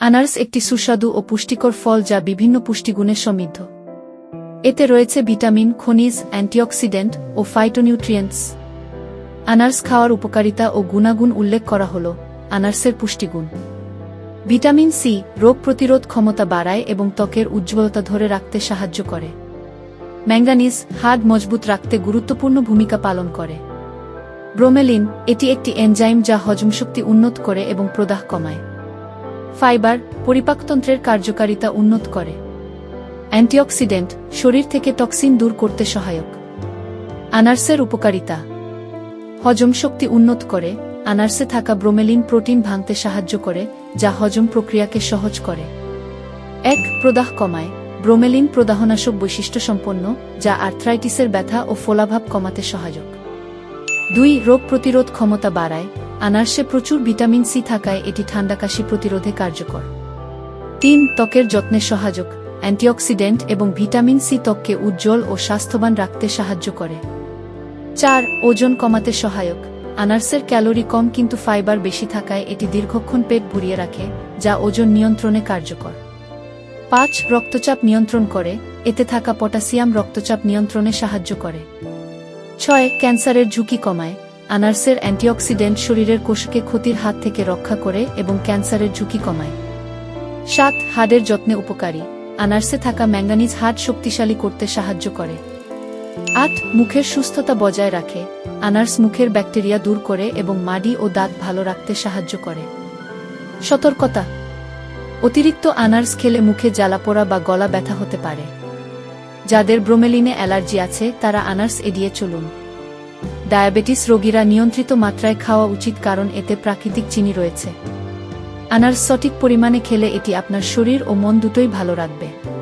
আনারস একটি সুস্বাদু ও পুষ্টিকর ফল যা বিভিন্ন পুষ্টিগুণে সমৃদ্ধ। এতে রয়েছে ভিটামিন, খনিজ, অ্যান্টিঅক্সিডেন্ট ও ফাইটোনিউট্রিয়েন্টস আনারস খাওয়ার উপকারিতা ও গুণাগুণ উল্লেখ করা হল আনারসের পুষ্টিগুণ। ভিটামিন সি রোগ প্রতিরোধ ক্ষমতা বাড়ায় এবং ত্বকের উজ্জ্বলতা ধরে রাখতে সাহায্য করে। ম্যাঙ্গানিজ হাড় মজবুত রাখতে গুরুত্বপূর্ণ ভূমিকা পালন করে। ব্রোমেলিন এটি একটি এনজাইম যা হজমশক্তি উন্নত করে এবং প্রদাহ কমায়। ফাইবার পরিপাকতন্ত্রের কার্যকারিতা উন্নত করে। অ্যান্টিঅক্সিডেন্ট শরীর থেকে টক্সিন দূর করতে সহায়ক। আনার্সের উপকারিতা। হজম শক্তি উন্নত করে, আনার্সে থাকা ব্রোমেলিন প্রোটিন ভাঙতে সাহায্য করে, যা হজম প্রক্রিয়াকে সহজ করে। এক, প্রদাহ কমায়। ব্রোমেলিন প্রদাহনাশক বৈশিষ্ট্য সম্পন্ন, যা আর্থ্রাইটিসের ব্যথা ও ফোলাভাব কমাতে সহায়ক। দুই, রোগ প্রতিরোধ ক্ষমতা বাড়ায়। আনারসে প্রচুর ভিটামিন সি থাকায় এটি ঠান্ডা কাশি প্রতিরোধে কার্যকর। তিন, ত্বকের যত্নে সহায়ক, অ্যান্টিঅক্সিডেন্ট এবং ভিটামিন সি ত্বককে উজ্জ্বল ও স্বাস্থ্যবান রাখতে সাহায্য করে। চার, ওজন কমাতে সহায়ক, আনারসের ক্যালোরি কম কিন্তু ফাইবার বেশি থাকায় এটি দীর্ঘক্ষণ পেট ভরিয়ে রাখে, যা ওজন নিয়ন্ত্রণে কার্যকর। পাঁচ, রক্তচাপ নিয়ন্ত্রণ করে, এতে থাকা পটাশিয়াম রক্তচাপ নিয়ন্ত্রণে সাহায্য করে। ছয়, ক্যান্সারের ঝুঁকি কমায় আনারসের অ্যান্টিঅক্সিডেন্ট শরীরের কোষকে ক্ষতির হাত থেকে রক্ষা করে এবং ক্যান্সারের ঝুঁকি কমায়। সাত, হাড়ের যত্নে উপকারী। আনারসে থাকা ম্যাঙ্গানিজ হাড় শক্তিশালী করতে সাহায্য করে। আট, মুখের সুস্থতা বজায় রাখে। আনার্স মুখের ব্যাকটেরিয়া দূর করে এবং মাড়ি ও দাঁত ভালো রাখতে সাহায্য করে। সতর্কতা। অতিরিক্ত আনার্স খেলে মুখে জ্বালাপোড়া বা গলা ব্যথা হতে পারে। যাদের ব্রোমেলিনে অ্যালার্জি আছে, তারা আনার্স এড়িয়ে চলুন। ডায়াবেটিস রোগীরা নিয়ন্ত্রিত মাত্রায় খাওয়া উচিত কারণ এতে প্রাকৃতিক চিনি রয়েছে। আনার সঠিক পরিমাণে খেলে এটি আপনার শরীর ও মন দুটোই ভালো রাখবে।